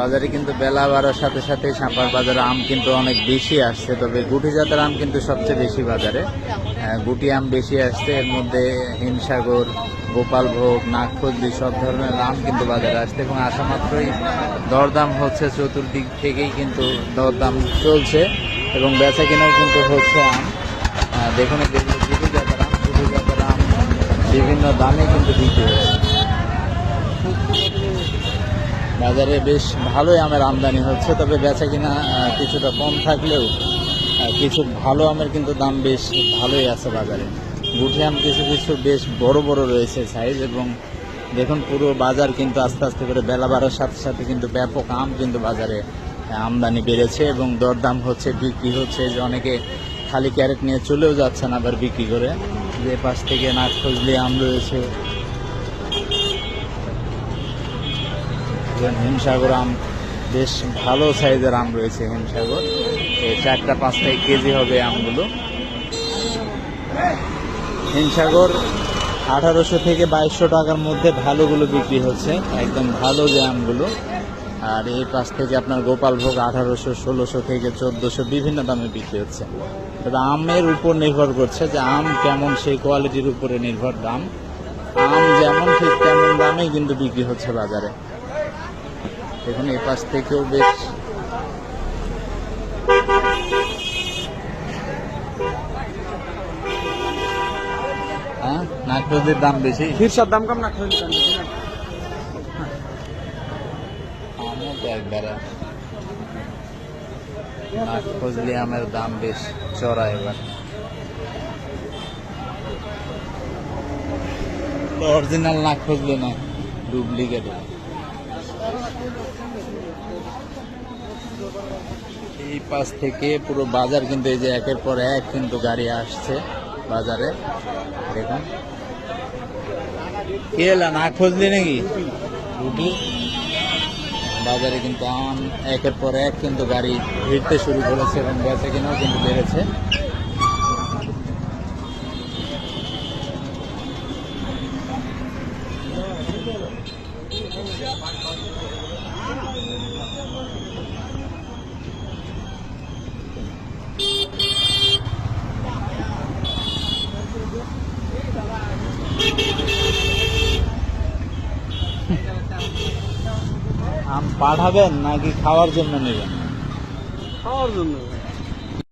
বাজারে কিন্তু বেলা বাড়ার সাথে সাথে সাপার বাজারে আম কিন্তু অনেক বেশি আসছে। তবে গুটি জাতের আম কিন্তু সবচেয়ে বেশি বাজারে। গুটি আম বেশি আসছে। এর মধ্যে হিমসাগর, গোপালভোগ নাগফজলি সব ধরনের আম কিন্তু বাজারে আসছে এবং আসা মাত্রই দরদাম হচ্ছে। চতুর্দিক থেকেই কিন্তু দরদাম চলছে এবং বেচা কেনাও কিন্তু হচ্ছে আম। দেখুন গুটি জাতের আম, গুটি জাতের আম বিভিন্ন দামে কিন্তু বিক্রি হচ্ছে। বাজারে বেশ ভালোই আমের আমদানি হচ্ছে, তবে বেচা কিনা কিছুটা কম থাকলেও কিছু ভালো আমের কিন্তু দাম বেশ ভালোই আছে বাজারে। গুঠি আম কিছু কিছু বেশ বড় বড় রয়েছে সাইজ এবং দেখুন পুরো বাজার কিন্তু আস্তে আস্তে করে বেলা বাড়ার সাথে সাথে কিন্তু ব্যাপক আম কিন্তু বাজারে আমদানি বেড়েছে এবং দরদাম হচ্ছে, বিক্রি হচ্ছে। যে অনেকে খালি ক্যারেট নিয়ে চলেও যাচ্ছেন আবার বিক্রি করে। যে পাশ থেকে নাক ফজলি আম রয়েছে হিমসাগর আম বেশ ভালো সাইজের আম রয়েছে হিমসাগর। এই চারটা পাঁচটা কেজি হবে আমগুলো। হিমসাগর আঠারোশো থেকে বাইশশো টাকার মধ্যে ভালোগুলো বিক্রি হচ্ছে, একদম ভালো যে আমগুলো। আর এই পাশ থেকে আপনার গোপালভোগ আঠারোশো, ষোলোশো থেকে চোদ্দোশো বিভিন্ন দামে বিক্রি হচ্ছে। তবে আমের উপর নির্ভর করছে যে আম কেমন, সেই কোয়ালিটির উপরে নির্ভর দাম। আম যেমন, ঠিক তেমন দামেই কিন্তু বিক্রি হচ্ছে বাজারে। দেখুন এই পাশ থেকেও বেশ হ্যাঁ নাগপুরের দাম বেশি? হিরসার দাম কম না? আমের দাম বেশ চড়া এবার। অরিজিনাল না ডুপ্লিকেট এই পাশ থেকে পুরো বাজার কিন্তু এই যে একের পর এক কিন্তু গাড়ি আসছে বাজারে। দেখুন। কে না খুঁজলি নাকি? রুটি বাজারে কিন্তু আম, একের পর এক কিন্তু গাড়ি ভিড়তে শুরু করেছে এবং বেচা কিনাও কিন্তু বেড়েছে। পাঠাবেন নাকি খাওয়ার জন্য নেবেন? খাওয়ার জন্য।